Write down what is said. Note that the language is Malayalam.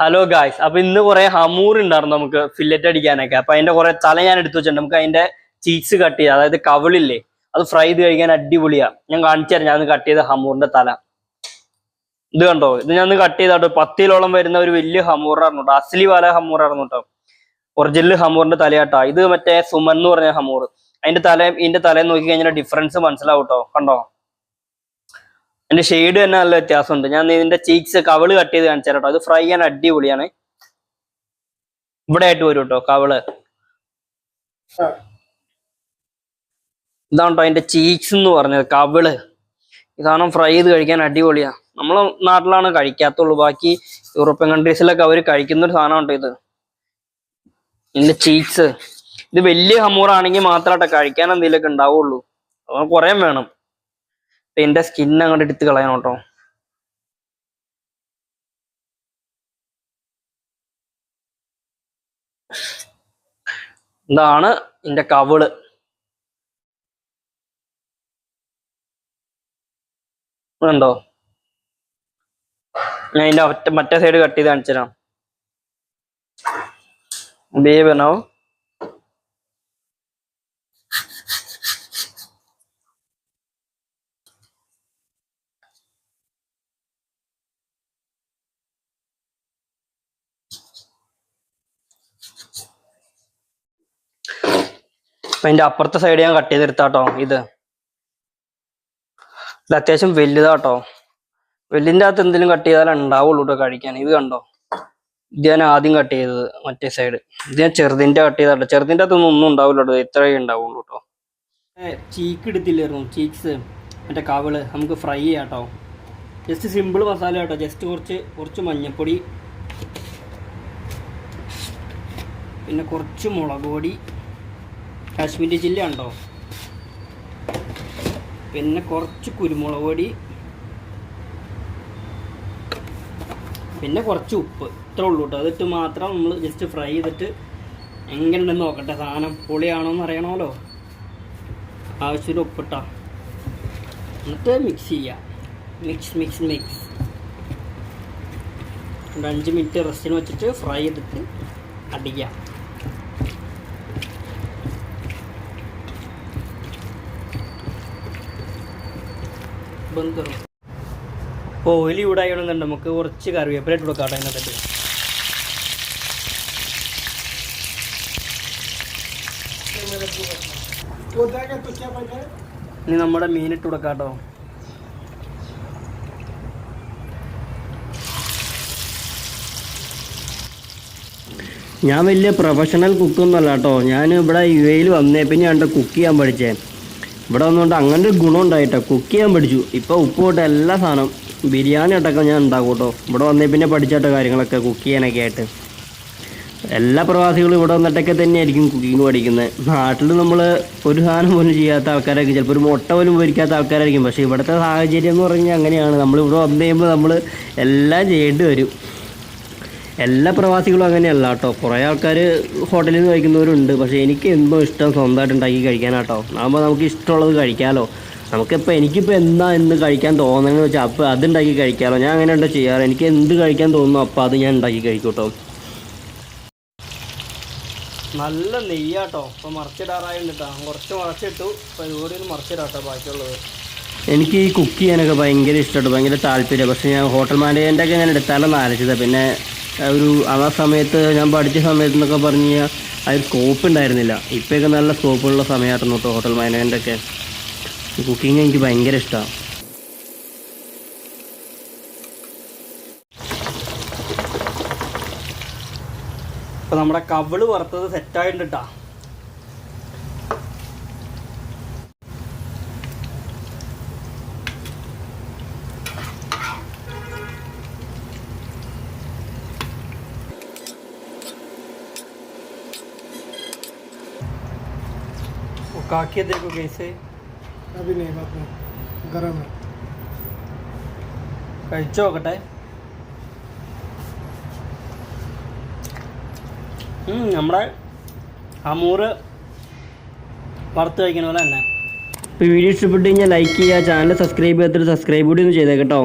ഹലോ ഗായ്സ് അപ്പൊ ഇന്ന് കുറെ ഹമൂർ ഉണ്ടായിരുന്നു നമുക്ക് ഫില്ലറ്റ് അടിക്കാനൊക്കെ. അപ്പൊ അതിന്റെ കുറെ തല ഞാൻ എടുത്തു വെച്ചിട്ടുണ്ട്. നമുക്ക് അതിന്റെ ചീസ് കട്ട് ചെയ്യാം. അതായത് കവിളില്ലേ? അത് ഫ്രൈ ചെയ്ത് കഴിക്കാൻ അടിപൊളിയാ. ഞാൻ കാണിച്ചു തരാം. ഞാൻ കട്ട് ചെയ്ത ഹമൂറിന്റെ തല. ഇത് കണ്ടോ? ഇത് ഞാൻ കട്ട് ചെയ്താട്ടോ. പത്തിലോളം വരുന്ന ഒരു വലിയ ഹമൂറായിരുന്നു കേട്ടോ. അസ്ലി വാല ഹമൂറായിരുന്നു കേട്ടോ. ഒറിജിനൽ ഹമൂറിന്റെ തലയാട്ടോ. ഇത് മറ്റേ സുമൻ എന്ന് പറഞ്ഞ ഹമൂർ. അതിന്റെ തല ഇതിന്റെ തലയിൽ നോക്കി കഴിഞ്ഞാൽ ഡിഫറൻസ് മനസ്സിലാവും കേട്ടോ. കണ്ടോ? അതിന്റെ ഷെയ്ഡ് തന്നെ നല്ല വ്യത്യാസമുണ്ട്. ഞാൻ ഇതിന്റെ ചീക്സ് കവൾ കട്ട് ചെയ്ത് കാണിച്ചു കേട്ടോ അത് ഫ്രൈ ചെയ്യാൻ അടിപൊളിയാണ്. ഇവിടെ ആയിട്ട് വരും കേട്ടോ കവൾ. ഇതാണ് കേട്ടോ അതിന്റെ ചീക്സ് എന്ന് പറഞ്ഞത് കവൾ. ഇതാണ് ഫ്രൈ ചെയ്ത് കഴിക്കാൻ അടിപൊളിയാ. നമ്മളെ നാട്ടിലാണ് കഴിക്കാത്തുള്ളൂ. ബാക്കി യൂറോപ്യൻ കൺട്രീസിലൊക്കെ അവർ കഴിക്കുന്ന ഒരു സാധനം കേട്ടോ ഇത്. ഇതിന്റെ ചീക്സ് ഇത് വലിയ ഹമൂറാണെങ്കിൽ മാത്രമാട്ടെ കഴിക്കാൻ എന്തെങ്കിലുമൊക്കെ ഉണ്ടാവുള്ളൂ. അത് കുറേ വേണം. ഇതിന്റെ സ്കിൻ അങ്ങോട്ട് എടുത്ത് കളയണം കേട്ടോ ഇതാണ് എന്റെ കവിൾ. കണ്ടോ ഞാൻ ഒറ്റ മറ്റേ സൈഡ് കട്ട് ചെയ്ത് കാണിച്ചു തരാം ബിഹേവ് ബനാവ് അതിന്റെ അപ്പുറത്തെ സൈഡ് ഞാൻ കട്ട് ചെയ്തെടുത്താട്ടോ ഇത്. ഇത് അത്യാവശ്യം വലുതാട്ടോ. വെല്ലിന്റെ അകത്ത് എന്തെങ്കിലും കട്ട് ചെയ്താലേ ഉണ്ടാവുള്ളൂ കേട്ടോ കഴിക്കാൻ. ഇത് കണ്ടോ? ഇത് ഞാൻ ആദ്യം കട്ട് ചെയ്തത് മറ്റേ സൈഡ് ഇത് ഞാൻ ചെറുതിന്റെ കട്ട് ചെയ്താട്ടോ ചെറുതിന്റെ അകത്തൊന്നും ഒന്നും ഉണ്ടാവില്ല ഇത്രയേ ഉണ്ടാവുള്ളൂ കേട്ടോ ചീക്ക് എടുത്തില്ലായിരുന്നു. ചീക്സ് മറ്റേ കവിൾ. നമുക്ക് ഫ്രൈ ചെയ്യാം കേട്ടോ ജസ്റ്റ് സിമ്പിൾ മസാല കേട്ടോ ജസ്റ്റ് കുറച്ച് കുറച്ച് മഞ്ഞപ്പൊടി. പിന്നെ കുറച്ച് മുളക് പൊടി. കാശ്മീരി ചില്ലി ഉണ്ടോ പിന്നെ കുറച്ച് കുരുമുളക് പൊടി. പിന്നെ കുറച്ച് ഉപ്പ്. ഇത്രേ ഉള്ളൂ കേട്ടോ അതിട്ട് മാത്രം നമ്മൾ ജസ്റ്റ് ഫ്രൈ ചെയ്തിട്ട് എങ്ങനെയുണ്ടെന്ന് നോക്കട്ടെ. സാധനം പൊളിയാണോ എന്ന് അറിയണമല്ലോ. ആവശ്യത്തിന് ഉപ്പിട്ടാ. എന്നിട്ട് മിക്സ് ചെയ്യാം. മിക്സ് മിക്സ് മിക്സ് ഒരു അഞ്ച് മിനിറ്റ് റെസ്റ്റിന് വെച്ചിട്ട് ഫ്രൈ ചെയ്തിട്ട് അടിക്കാം കറും അപ്പോൾ ഓയിൽ ചൂടായണമെന്നുണ്ട് നമുക്ക് കുറച്ച് കറിവേപ്പില ഇട്ട് കൊടുക്കാം അതിനകത്തേക്ക് ഇനി നമ്മുടെ മീനിട്ട് കൊടുക്കാം കേട്ടോ. ഞാൻ വലിയ പ്രൊഫഷണൽ കുക്കൊന്നുമല്ല കേട്ടോ. ഞാൻ ഇവിടെ യു എയിൽ വന്നേ. പിന്നെ ഞാൻ കുക്ക് ചെയ്യാൻ പഠിച്ചേ. ഇവിടെ വന്നുകൊണ്ട് അങ്ങനെ ഒരു ഗുണം ഉണ്ടായിട്ടോ. കുക്ക് ചെയ്യാൻ പഠിച്ചു. ഇപ്പോൾ ഉപ്പ് തൊട്ട് എല്ലാ സാധനം ബിരിയാണി അടക്കം ഞാൻ ഉണ്ടാക്കും കേട്ടോ ഇവിടെ വന്നേ പിന്നെ പഠിച്ചാട്ടോ കാര്യങ്ങളൊക്കെ കുക്ക് ചെയ്യാനൊക്കെ ആയിട്ട്. എല്ലാ പ്രവാസികളും ഇവിടെ വന്നിട്ടൊക്കെ തന്നെയായിരിക്കും കുക്കിംഗ് പഠിക്കുന്നത് നാട്ടിൽ നമ്മൾ ഒരു സാധനം പോലും ചെയ്യാത്ത ആൾക്കാരായിരിക്കും. ചിലപ്പോൾ ഒരു മുട്ട പോലും പൊരിക്കാത്ത ആൾക്കാരായിരിക്കും. പക്ഷേ ഇവിടുത്തെ സാഹചര്യം എന്ന് പറഞ്ഞാൽ അങ്ങനെയാണ്. നമ്മൾ ഇവിടെ വന്നു കഴിയുമ്പോൾ നമ്മൾ എല്ലാം ചെയ്യേണ്ടി വരും. എല്ലാ പ്രവാസികളും അങ്ങനെയല്ല കേട്ടോ. കുറേ ആൾക്കാർ ഹോട്ടലിൽ നിന്ന് കഴിക്കുന്നവരുണ്ട്. പക്ഷേ എനിക്ക് എന്തോ ഇഷ്ടം സ്വന്തമായിട്ട് ഉണ്ടാക്കി കഴിക്കാനാട്ടോ. ആകുമ്പോൾ നമുക്ക് ഇഷ്ടമുള്ളത് കഴിക്കാമല്ലോ നമുക്കിപ്പോൾ എനിക്കിപ്പോൾ എന്താ എന്ത് കഴിക്കാൻ തോന്നുന്നതെന്ന് വെച്ചാൽ അപ്പോൾ അത് ഉണ്ടാക്കി കഴിക്കാമല്ലോ ഞാൻ അങ്ങനെ ഉണ്ടോ ചെയ്യാറ്? എനിക്ക് എന്ത് കഴിക്കാൻ തോന്നുന്നു അപ്പോൾ അത് ഞാൻ ഉണ്ടാക്കി കഴിക്കും കേട്ടോ. നല്ല നെയ്യാട്ടോ. ഇപ്പോൾ മറിച്ചിടാറായുണ്ട് കേട്ടോ. കുറച്ച് മറച്ചിട്ടു ഇപ്പോൾ ഇതുകൂടി ഒന്ന് മറിച്ചിടാട്ടോ ബാക്കിയുള്ളത്. എനിക്ക് ഈ കുക്ക് ചെയ്യാനൊക്കെ ഭയങ്കര ഇഷ്ടമാണ് ഭയങ്കര താല്പര്യം പക്ഷേ ഞാൻ ഹോട്ടൽ മാനേജറിന്റെ ഒക്കെ ഞാൻ എടുത്താലെന്ന് ആലോചിച്ചത്. പിന്നെ ഒരു ആ സമയത്ത് ഞാൻ പഠിച്ച സമയത്ത് എന്നൊക്കെ പറഞ്ഞു കഴിഞ്ഞാൽ അതിൽ സ്കോപ്പ് ഉണ്ടായിരുന്നില്ല. ഇപ്പോഴൊക്കെ നല്ല സ്കോപ്പുള്ള സമയമായിരുന്നു കേട്ടോ ഹോട്ടൽ മാനേജ്മെന്റ് ഒക്കെ. കുക്കിംഗ് എനിക്ക് ഭയങ്കര ഇഷ്ടമാണ് ഇപ്പം നമ്മുടെ കവിൾ വറുത്തത് സെറ്റായിട്ടുണ്ട് കേട്ടാ काकिया देखो कैसे अभी नहीं बात नहीं गर्म है കഴിച്ചു നോക്കട്ടെ ഉം, നമ്മുടെ അമൂറ് വറുത്ത് കഴിക്കണ പോലെ തന്നെ ഇപ്പോൾ വീഡിയോ ഇഷ്ടപ്പെട്ട് കഴിഞ്ഞാൽ ലൈക്ക് ചെയ്യുക ചാനൽ സബ്സ്ക്രൈബ് ചെയ്യാത്തൊരു സബ്സ്ക്രൈബ് കൂടി ഒന്ന് ചെയ്തേക്കട്ടോ